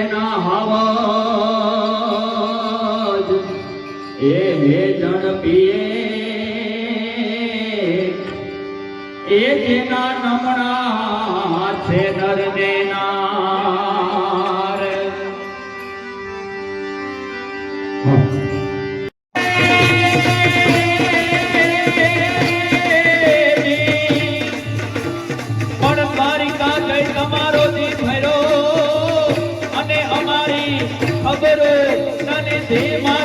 એના હાવાજ એ હે જણ પીએ એ જેના નમણા છે નર ખબર તને ધીમા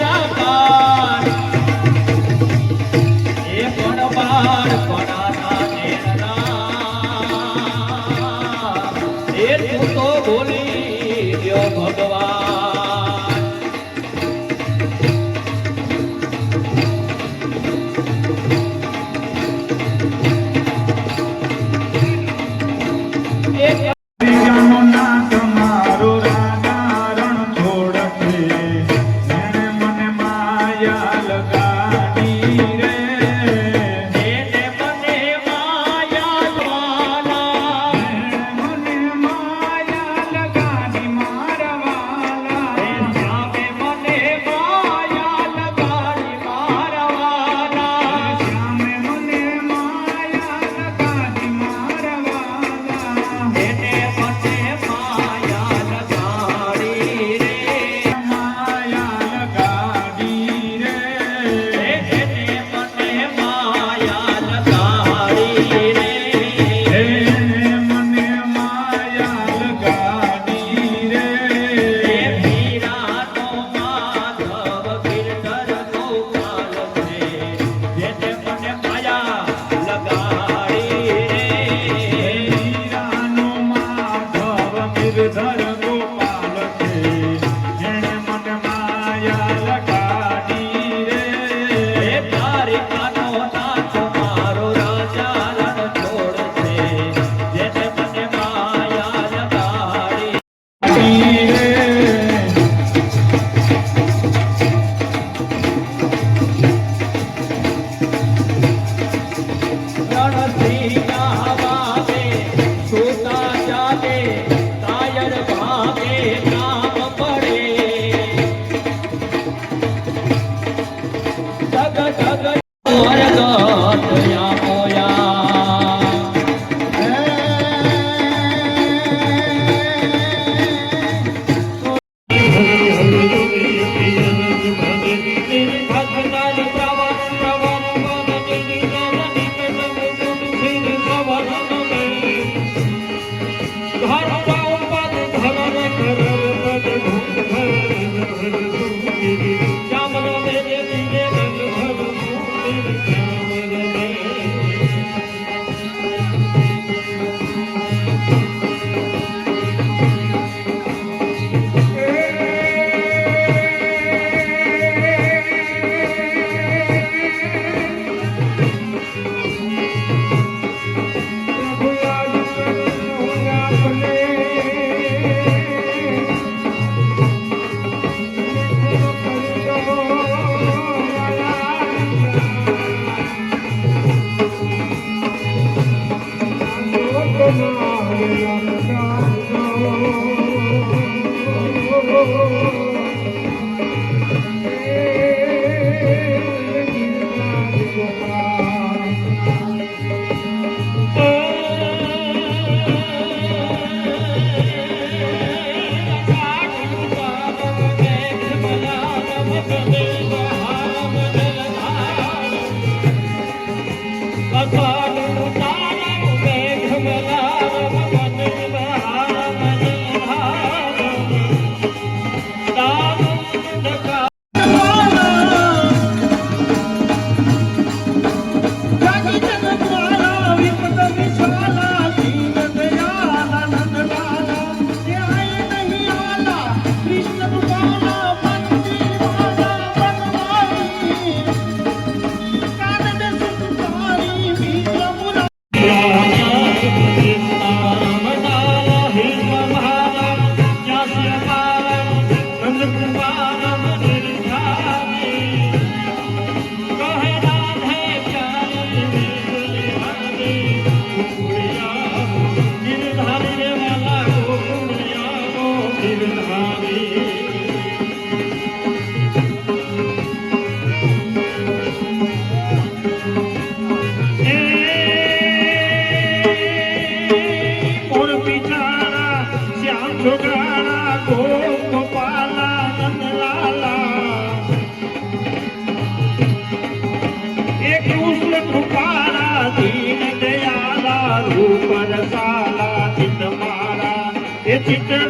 એ ચિત્તનું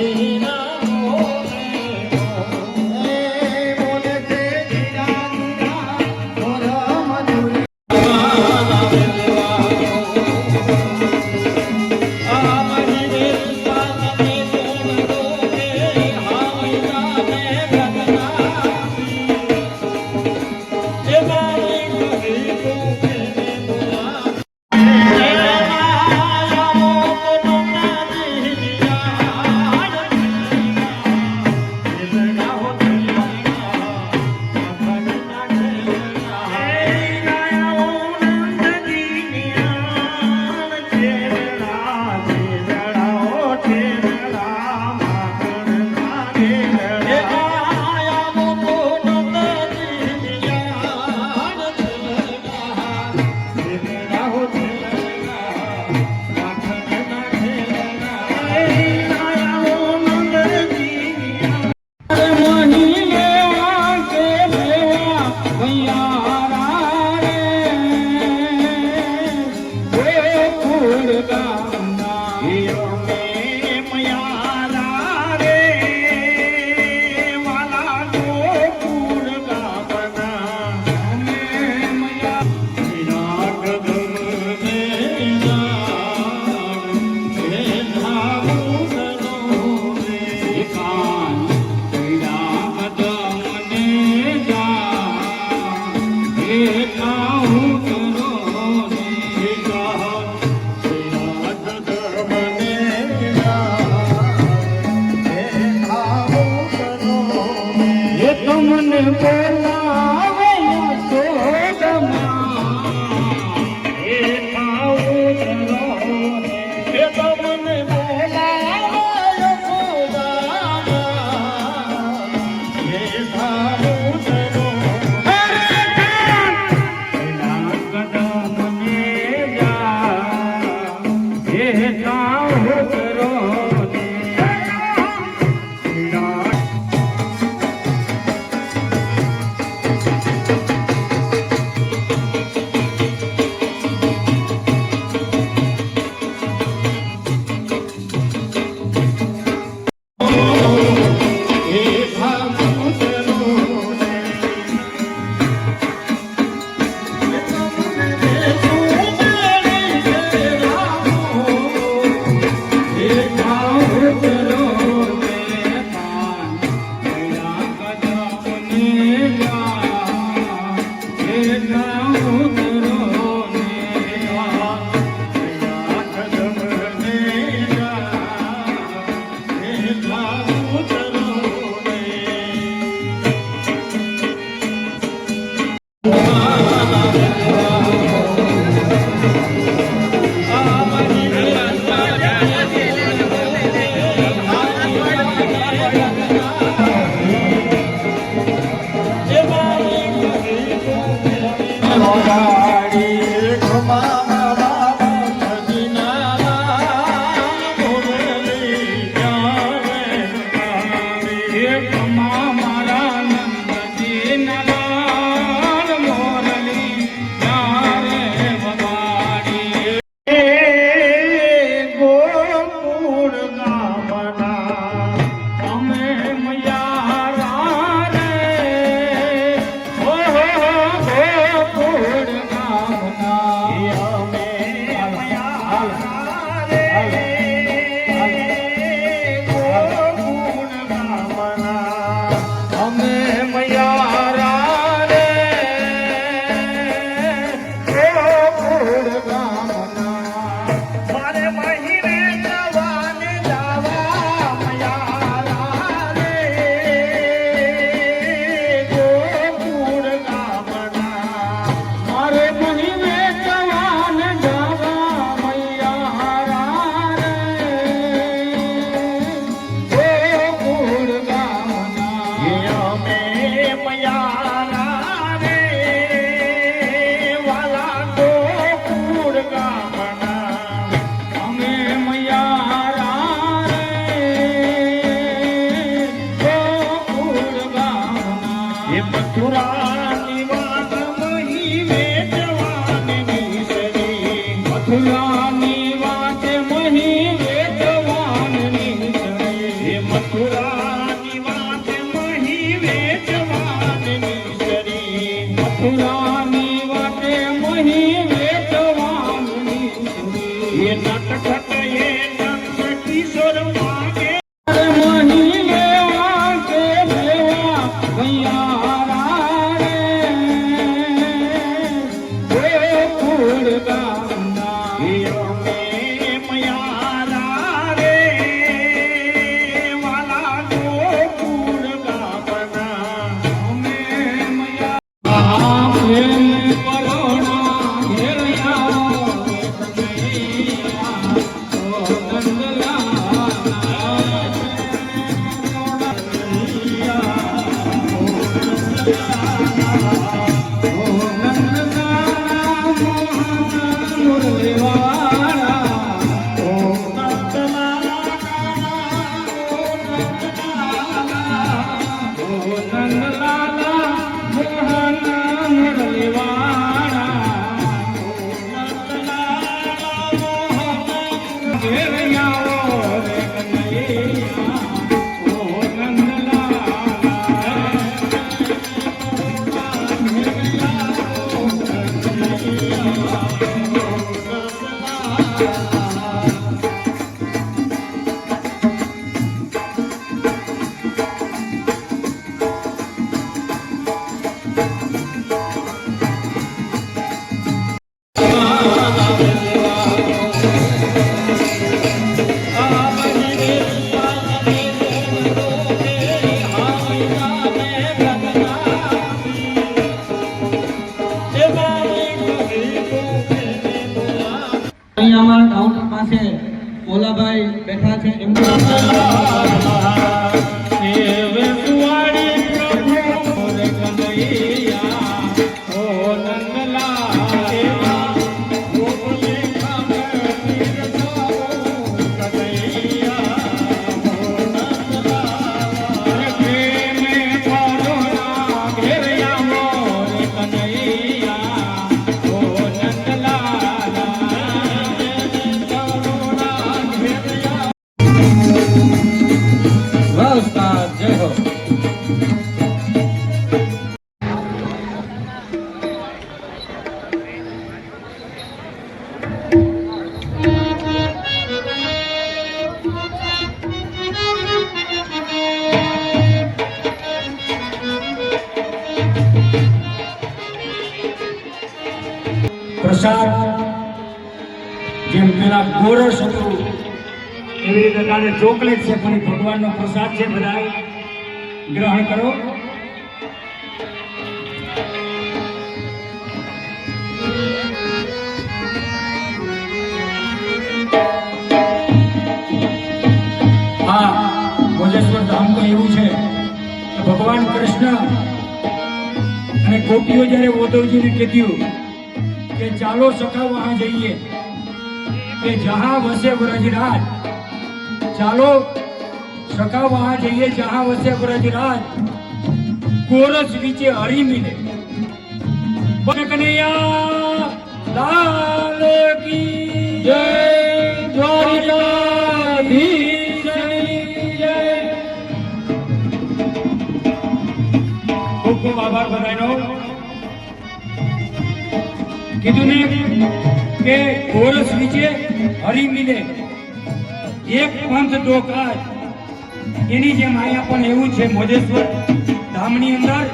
Hare ना on there. જવાન મહી મે મથુરા પ્રસાદ છે બધા ગ્રહણ કરો. હા ભોજેશ્વર ધામ તો એવું છે કે ભગવાન કૃષ્ણ અને ગોપીઓ જ્યારે ઉદ્ધવજીને કીધું કે ચાલો સખા વહાં જઈએ, કે જહા વસે વ્રજરાજ, ચાલો સખા વહા જઈએ, જહા વસે બ્રજરાજ. કોરસ વિચે હરી મિલે. બોલે કનૈયા, લાલ કી જય. દ્વારિકાધીશની જય. ખૂબ ખૂબ આભાર બધાનો. કીધું ને કે કોરસ નીચે હરી મિલે. એક પંથ ડોકાય. એની જેમ અહીંયા પણ એવું છે, મોજેશ્વર ધામની અંદર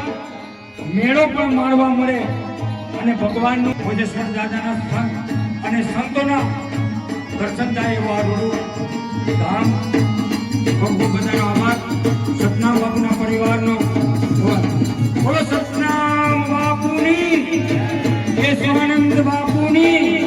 મેળો પણ માણવા મળે અને ભગવાનનું મોજેશ્વર દાદાના સ્થાન અને સંતોના દર્શન થાય એવું આ રૂડું ધામ. ખૂબ બધાનો આભાર. સતનામ બાપુના પરિવારનો બોલો સતનામ બાપુની. કેશવાનંદ બાપુની.